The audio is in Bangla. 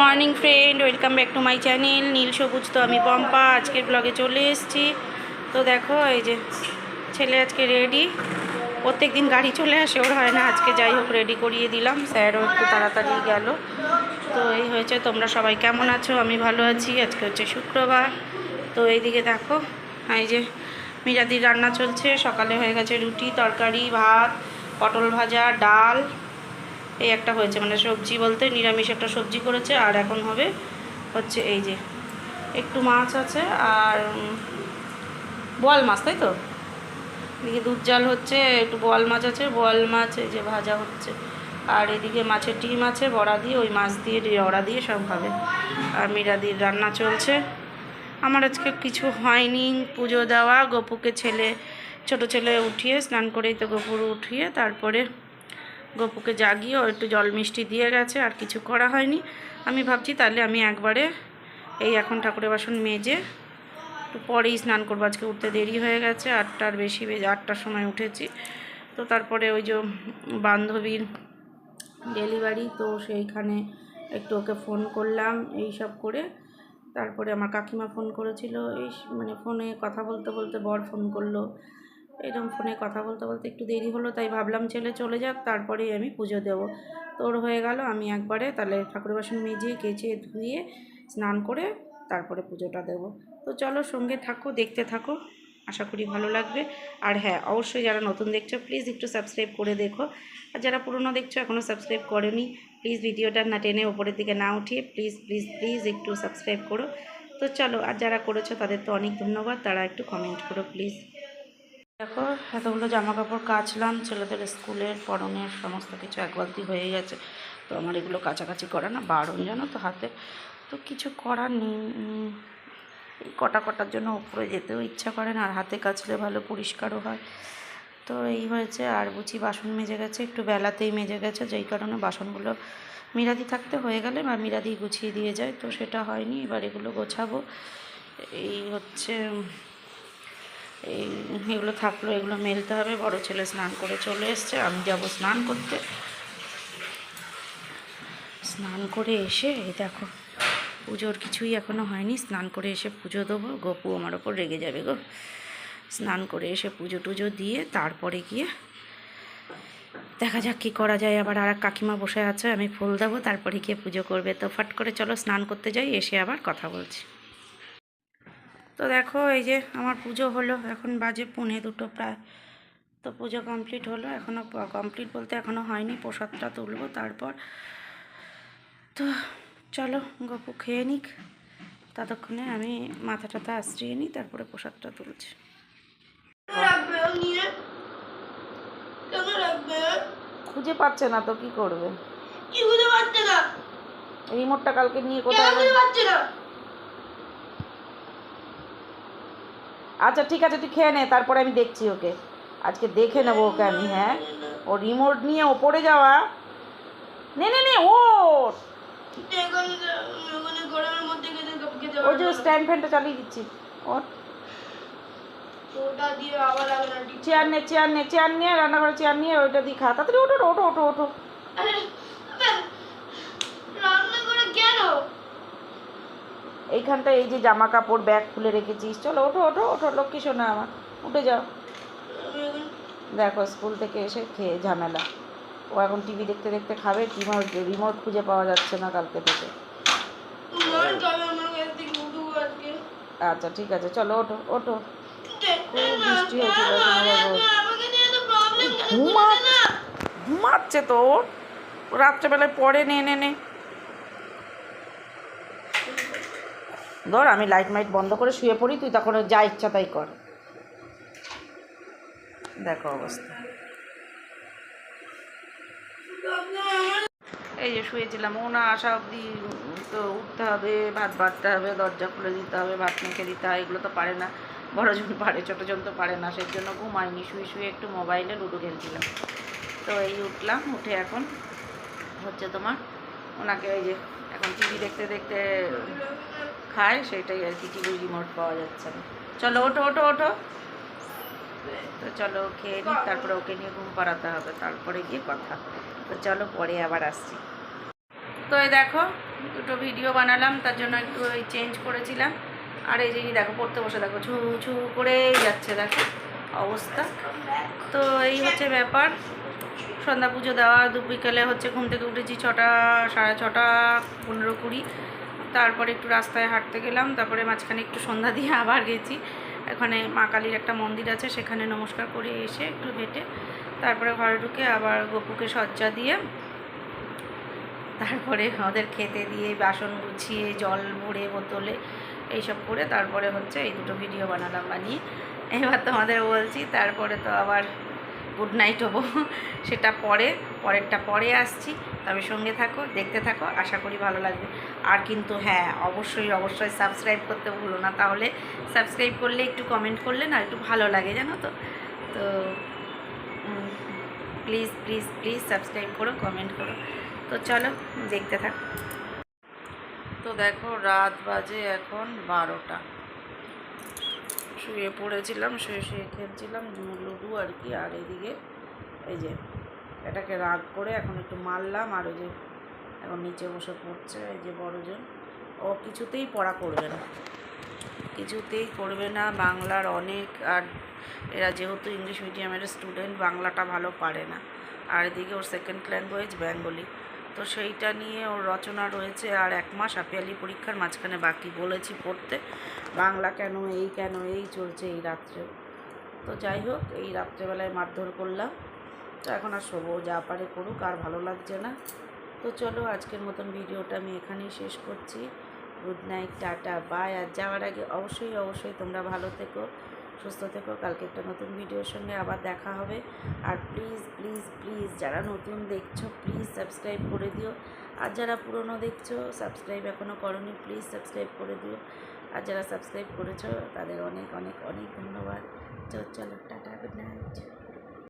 Morning friend, welcome back to my channel. নীল সবুজ তো আমি পম্পা, আজকের ব্লগে চলে এসেছি। তো দেখো, এই যে ছেলে আজকে রেডি প্রত্যেক দিন গাড়ি চলে আসে, ওর হয় না। আজকে যাই হোক রেডি করিয়ে দিলাম। স্যারও একটু তাড়াতাড়ি গেল। তো এই হয়েছে, তোমরা সবাই কেমন আছো? আমি ভালো আছি। আজকে হচ্ছে শুক্রবার। তো এইদিকে দেখো, এই যে মিরাদির রান্না চলছে। সকালে হয়ে গেছে রুটি, তরকারি, ভাত, পটল ভাজা, ডাল। এই একটা হয়েছে মানে সবজি বলতে নিরামিষ একটা সবজি করেছে, আর এখন হবে হচ্ছে এই যে একটু মাছ আছে আর বোয়াল মাছ, তাই তো? এদিকে দুধ জাল হচ্ছে, একটু বোয়াল মাছ আছে, বোয়াল মাছ এই যে ভাজা হচ্ছে। আর এদিকে মাছের ডিম আছে, বড়া দিয়ে, ওই মাছ দিয়ে বড়া দিয়ে সব হবে। আর মিরাদির রান্না চলছে। আমার আজকে কিছু হয়নি, পুজো দেওয়া, গপুকে ছেলে, ছোট ছেলে উঠিয়ে স্নান করেই তো গপুর উঠিয়ে তারপরে গপুকে জাগিয়ে ও একটু জল মিষ্টি দিয়ে গেছে, আর কিছু করা হয়নি। আমি ভাবছি তাহলে আমি একবারে এই এখন ঠাকুরের বাসন মেজে একটু পরেই স্নান করব। আজকে উঠতে দেরি হয়ে গেছে, আটটার বেশি বেজে, আটটার সময় উঠেছি। তো তারপরে ওই যে বান্ধবীর ডেলিভারি, তো সেইখানে একটু ওকে ফোন করলাম, এই সব করে। তারপরে আমার কাকিমা ফোন করেছিল, এই মানে ফোনে কথা বলতে বলতে বর ফোন করল। এরকম ফোনে কথা বলতে বলতে একটু দেরি হলো, তাই ভাবলাম ছেলে চলে যাক, তারপরেই আমি পুজো দেবো। তোর হয়ে গেল, আমি একবারে তাহলে ঠাকুরের বাসন মেজে, কেচে, ধুয়ে, স্নান করে তারপরে পুজোটা দেবো। তো চলো সঙ্গে থাকো, দেখতে থাকো, আশা করি ভালো লাগবে। আর হ্যাঁ অবশ্যই যারা নতুন দেখছ প্লিজ একটু সাবস্ক্রাইব করে দেখো। আর যারা পুরনো দেখছ এখনও সাবস্ক্রাইব করেনি প্লিজ ভিডিওটা না টেনে ওপরের দিকে না উঠিয়ে প্লিজ প্লিজ প্লিজ একটু সাবস্ক্রাইব করো। তো চলো, আর যারা করেছ, তাদের তো অনেক ধন্যবাদ, তারা একটু কমেন্ট করো প্লিজ দেখো, এতগুলো জামা কাপড় কাচলাম, ছেলেদের স্কুলের পরনের সমস্ত কিছু এক হয়ে গেছে। তো আমার এগুলো কাছাকাছি করা না, বারণ জানো তো হাতে। তো কিছু করার নেই কটা কটার জন্য উপরে যেতেও ইচ্ছা করে না, আর হাতে কাচলে ভালো পরিষ্কারও হয়। তো এই হয়েছে, আর বুঝি বাসন মেজে গেছে, একটু বেলাতেই মেজে গেছে, যেই কারণে বাসনগুলো মিরাদি থাকতে হয়ে গেলে বা মিরাদি গুছিয়ে দিয়ে যায়, তো সেটা হয়নি, এবার এগুলো গোছাবো। এই হচ্ছে এই এগুলো থাকল, এগুলো মেলতে হবে। বড় ছেলে স্নান করে চলে এসছে, আমি যাব স্নান করতে। স্নান করে এসে, এই দেখো, পুজোর কিছুই এখনও হয়নি। স্নান করে এসে পুজো দেবো। গপু আমার ওপর রেগে যাবে গো। স্নান করে এসে পুজো টুজো দিয়ে তারপরে গিয়ে দেখা যাক কী করা যায়। আবার আর কাকিমা বসে আছে, আমি ফুল দেবো, তারপরে গিয়ে পুজো করবে। তো ফট করে চলো স্নান করতে যাই, এসে আবার কথা বলছি। তো দেখো এই যে আমার পুজো হলো এখন বাজে পুনে দুটো প্রায়। তো পুজো কমপ্লিট হলো এখনও কমপ্লিট বলতে এখনও হয়নি প্রসাদটা তুলবো তারপর। তো চলো গপু খেয়ে নিক। ততক্ষণে আমি মাথা টাথা আশ্রিয়ে নিই তারপরে প্রসাদটা তুলছি। খুঁজে পাচ্ছে না তো কি করবে? কি বুঝতে না? রিমোটটা কালকে নিয়ে কোথায় পারছে না? আচ্ছা ঠিক আছে, তুই খেয়ে নে, তারপরে আমি দেখছি ওকে। আজকে দেখে নেব ওকে আমি হ্যাঁ? ও রিমোট নিয়ে ওপরে যাওয়া। নে নে নে ও ওই যে স্ট্যান্ড ফ্যানটা চালিয়ে দিচ্ছি। ওর চেয়ার নে চেয়ার নে, চেয়ার নিয়ে, রান্নাঘরে চেয়ার নিয়ে, ওইটা দিয়ে খা। তাড়াতাড়ি ওঠো ওঠো ওঠো ওঠো আরে আবে, রান্না করে কেন এইখানটা এই যে জামা কাপড় ব্যাগ খুলে রেখেছিস। চলো ওঠো ওঠো ওঠো লক্ষ্মী শোনা আমার। উঠে যাও। দেখো স্কুল থেকে এসে খেয়ে ঝামেলা। ও এখন টিভি দেখতে দেখতে খাবে রিমোট রিমোট খুঁজে পাওয়া যাচ্ছে না কালকে থেকে। আচ্ছা ঠিক আছে চলো ওঠো ওঠো। খুব বৃষ্টি হয়েছিল ঘুমাচ্ছে তো ও। রাত্রেবেলায় পরে নে নে নে। ধর, আমি লাইট মাইট বন্ধ করে শুয়ে পড়ি, তুই তখন যা ইচ্ছা তাই কর। দেখো অবস্থা। এই যে শুয়েছিলাম ও না আসা অবধি তো উঠতে হবে, ভাত বাড়তে হবে, দরজা খুলে দিতে হবে, ভাত মেখে দিতে হয়, এগুলো তো পারে না। বড়জন পারে ছোটোজন তো পারে না সেই জন্য ঘুমায়নি, শুয়ে শুয়ে একটু মোবাইলে লুডো খেলছিলাম। তো এই উঠলাম, উঠে এখন হচ্ছে তোমার, ওনাকে এই যে, এখন টিভি দেখতে দেখতে খায়, সেটাই আর কি, টিভির রিমোট পাওয়া যাচ্ছে না। চলো, ওঠো ওঠো ওঠো। তো চলো, খেয়ে নিই, তারপরে ওকে নিয়ে ঘুম পাড়াতে হবে, তারপরে গিয়ে কথা। তো চলো, পরে আবার আসছি। তো এই দেখো, দুটো ভিডিও বানালাম, তার জন্য একটু ওই চেঞ্জ করেছিলাম। আর এই যে দেখো, পড়তে বসে দেখো ছু ছু করেই যাচ্ছে, দেখো অবস্থা। তো এই হচ্ছে ব্যাপার। সন্ধ্যা পুজো দেওয়া দু বিকেলে হচ্ছে, ঘুম থেকে উঠেছি ছটা, সাড়ে ছটা, পনেরো কুড়ি। তারপরে একটু রাস্তায় হাঁটতে গেলাম, তারপরে মাঝখানে একটু সন্ধ্যা দিয়ে আবার গেছি। এখানে মা কালীর একটা মন্দির আছে, সেখানে নমস্কার করে এসে একটু হেঁটে তারপরে ঘরে ঢুকে আবার গপুকে সজ্জা দিয়ে তারপরে ওদের খেতে দিয়ে বাসন গুছিয়ে, জল ভরে, বোতলে এইসব করে তারপরে হচ্ছে এই দুটো ভিডিও বানালাম বানিয়ে। এবার তোমাদের বলছি, তারপরে তো আবার গুড নাইট হব। সেটা পরে, পরেরটা পরে আসছি। তবে সঙ্গে থাকো, দেখতে থাকো, আশা করি ভালো লাগবে। আর কিন্তু হ্যাঁ অবশ্যই অবশ্যই সাবস্ক্রাইব করতে ভুলো না। তাহলে সাবস্ক্রাইব করলে একটু কমেন্ট করলে না একটু ভালো লাগে, জানো তো? তো প্লিজ প্লিজ প্লিজ সাবস্ক্রাইব করো কমেন্ট করো। তো চলো, দেখতে থাকো। তো দেখো, রাত বাজে এখন বারোটা। শুয়ে পড়েছিলাম, শুয়ে শুয়ে খেলছিলাম লুডু আর কি, আর এদিকে এই যে এটাকে রাগ করে এখন একটু মারলাম, আর ওই যে এখন নিচে বসে পড়ছে এই যে বড়জন। ও কিছুতেই পড়া করবে না। কিছুতেই করবে না, বাংলার অনেক, আর এরা যেহেতু ইংলিশ মিডিয়ামের স্টুডেন্ট, বাংলাটা ভালো পারে না। আর এদিকে ওর সেকেন্ড ল্যাঙ্গুয়েজ বেঙ্গলি তো সেইটা নিয়ে ওর রচনা রয়েছে আর এক মাস আপিয়ালি পরীক্ষার মাঝখানে বাকি বলেছি পড়তে। বাংলা কেন, এই কেন, এই চলছে এই রাত্রে। তো যাই হোক, এই রাত্রেবেলায় মারধর করলাম। তো এখন আর শোবো, যা পারে করুক, আর ভালো লাগছে না। তো চলো, আজকের মতন ভিডিওটা আমি এখানেই শেষ করছি। Good night, tata, bye. আর যাওয়ার আগে অবশ্যই অবশ্যই তোমরা ভালো থেকো। সুস্থ থেকো। কালকে একটা নতুন ভিডিওর সঙ্গে আবার দেখা হবে। আর প্লিজ প্লিজ প্লিজ যারা নতুন দেখছ প্লিজ সাবস্ক্রাইব করে দিও। আর যারা পুরনো দেখছ সাবস্ক্রাইব এখনও করনি প্লিজ সাবস্ক্রাইব করে দিও। আর যারা সাবস্ক্রাইব করেছ, তাদের অনেক অনেক অনেক ধন্যবাদ। চল চলো, টাটা গুড নাইট